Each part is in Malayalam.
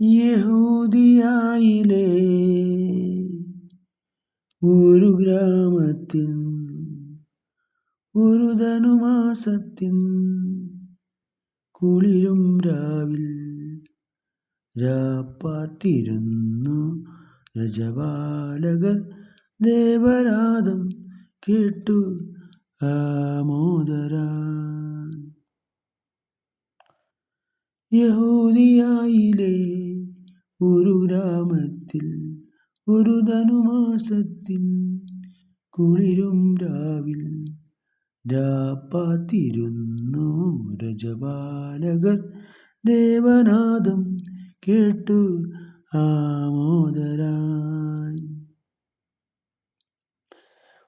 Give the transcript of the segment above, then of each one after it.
യഹൂദിയായിലെ ഒരു ഗ്രാമത്തിൽ ഒരു ധനുമാസത്തിൻ കുളിരും രാവിൽ രാപ്പാത്തിരുന്നു രജപാലകർ ദേവരാധം കേട്ടു ആമോദരാ. യഹൂദിയായിലെ ഒരു ഗ്രാമത്തിൽ ഒരു ധനുമാസത്തിൻ കുളിരും രാവിൽ. രാപ്പാത്തിരുന്നു രജപാലകർ ദേവനാദം കേട്ടു ആമോദരായി.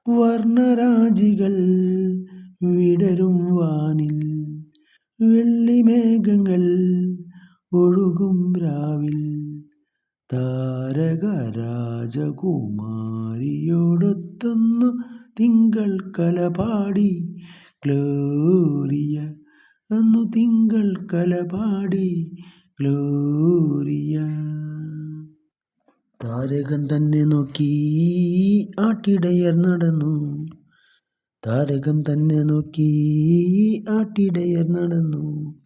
വർണരാജികൾ വിടരും വാനിൽ വെള്ളിമേഘങ്ങൾ ഒഴുകും രാവിൽ. താരകരാജകുമാരിയോടൊത്തൊന്നു തിങ്കൾ കലപാടി ഗ്ലോറിയ അന്നു തിങ്കൾ കലപാടി ഗ്ലോറിയ. താരകൻ തന്നെ നോക്കി ആട്ടിടയർ നടന്നു. താരകം തന്നെ നോക്കി ആട്ടിടയർ നടന്നു.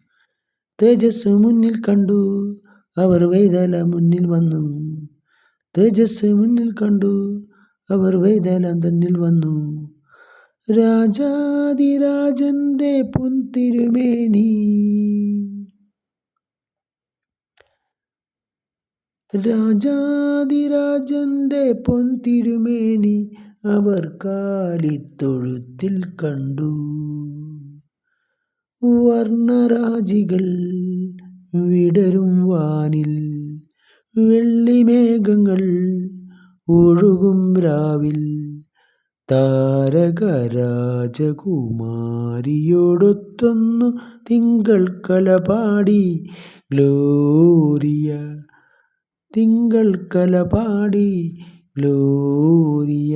തേജസ് മുന്നിൽ കണ്ടു. അവർ വൈതല മുന്നിൽ വന്നു. തേജസ് മുന്നിൽ കണ്ടു. അവർ വൈതല തന്നിൽ വന്നു. രാജാതിരാജന്റെ പൊൻതിരുമേനി. രാജാതിരാജന്റെ പൊൻതിരുമേനി അവർ കാലിത്തൊഴുത്തിൽ കണ്ടു. വർണരാജികൾ വിടരും വാനിൽ വെള്ളിമേഘങ്ങൾ ഒഴുകും രാവിൽ. താരകരാജകുമാരിയോടൊത്തൊന്നു തിങ്കൾ കലപാടി ഗ്ലോറിയ തിങ്കൾ കലപാടി ഗ്ലോറിയ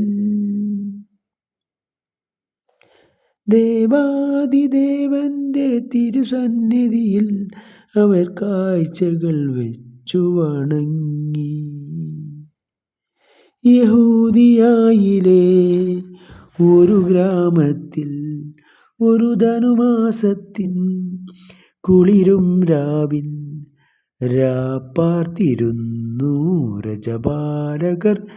ദേവാദിദേവന്റെ തിരുസന്നിധിയിൽ അവർ കാഴ്ചകൾ വെച്ചു വണങ്ങി. യഹൂദിയായിലെ ഒരു ഗ്രാമത്തിൽ ഒരു ധനുമാസത്തിൻ കുളിരും രാവിൻ രാപ്പാർത്തിരുന്നു. രജപാലകർ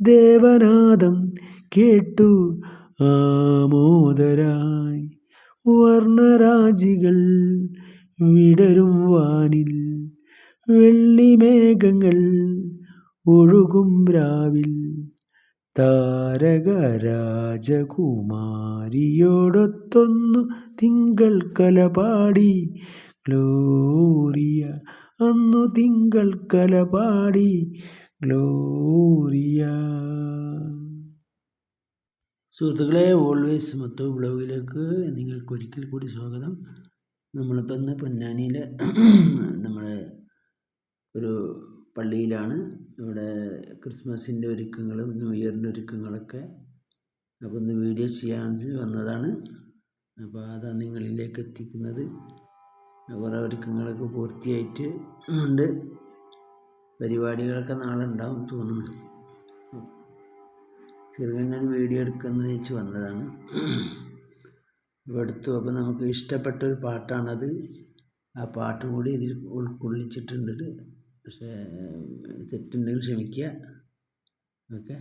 ദേവനാദം കേട്ടു. ആമോദരായി വർണരാജികൾ വിടരും വാനിൽ വെള്ളിമേഘങ്ങൾ ഒഴുകും രാവിൽ. താരകരാജകുമാരിയോടൊത്തൊന്നു തിങ്കൾ കലപാടി. ഗ്ലോറിയ അന്നു തിങ്കൾ കലപാടി. ഗ്ലോറിയ സുഹൃത്തുക്കളെ ഓൾവേസ് മൊത്തം ബ്ലോഗിലേക്ക് നിങ്ങൾക്ക് ഒരിക്കൽ കൂടി സ്വാഗതം. നമ്മളിപ്പോൾ ഇന്ന് പൊന്നാനിയിൽ നമ്മൾ ഒരു പള്ളിയിലാണ്. ഇവിടെ ക്രിസ്മസിന്റെ ഒരുക്കങ്ങളും ന്യൂ ഇയറിന്റെ ഒരുക്കങ്ങളൊക്കെ അപ്പോൾ ഒന്ന് വീഡിയോ ചെയ്യാൻ വന്നതാണ്. അപ്പോൾ അതാണ് നിങ്ങളിലേക്ക് എത്തിക്കുന്നത്. കുറേ ഒരുക്കങ്ങളൊക്കെ പൂർത്തിയായിട്ട് ഉണ്ട്. പരിപാടികളൊക്കെ നാളെ ഉണ്ടാവും തോന്നുന്നു. ചെറുങ്ങനെ വീഡിയോ എടുക്കുന്നത് വെച്ച് വന്നതാണ്. ഇപ്പോൾ എടുത്തു അപ്പോൾ നമുക്ക് ഇഷ്ടപ്പെട്ട ഒരു പാട്ടാണത്. ആ പാട്ടും കൂടി ഇതിൽ ഉൾക്കൊള്ളിച്ചിട്ടുണ്ട്. പക്ഷേ തെറ്റുണ്ടെങ്കിൽ ക്ഷമിക്കുക. ഓക്കെ.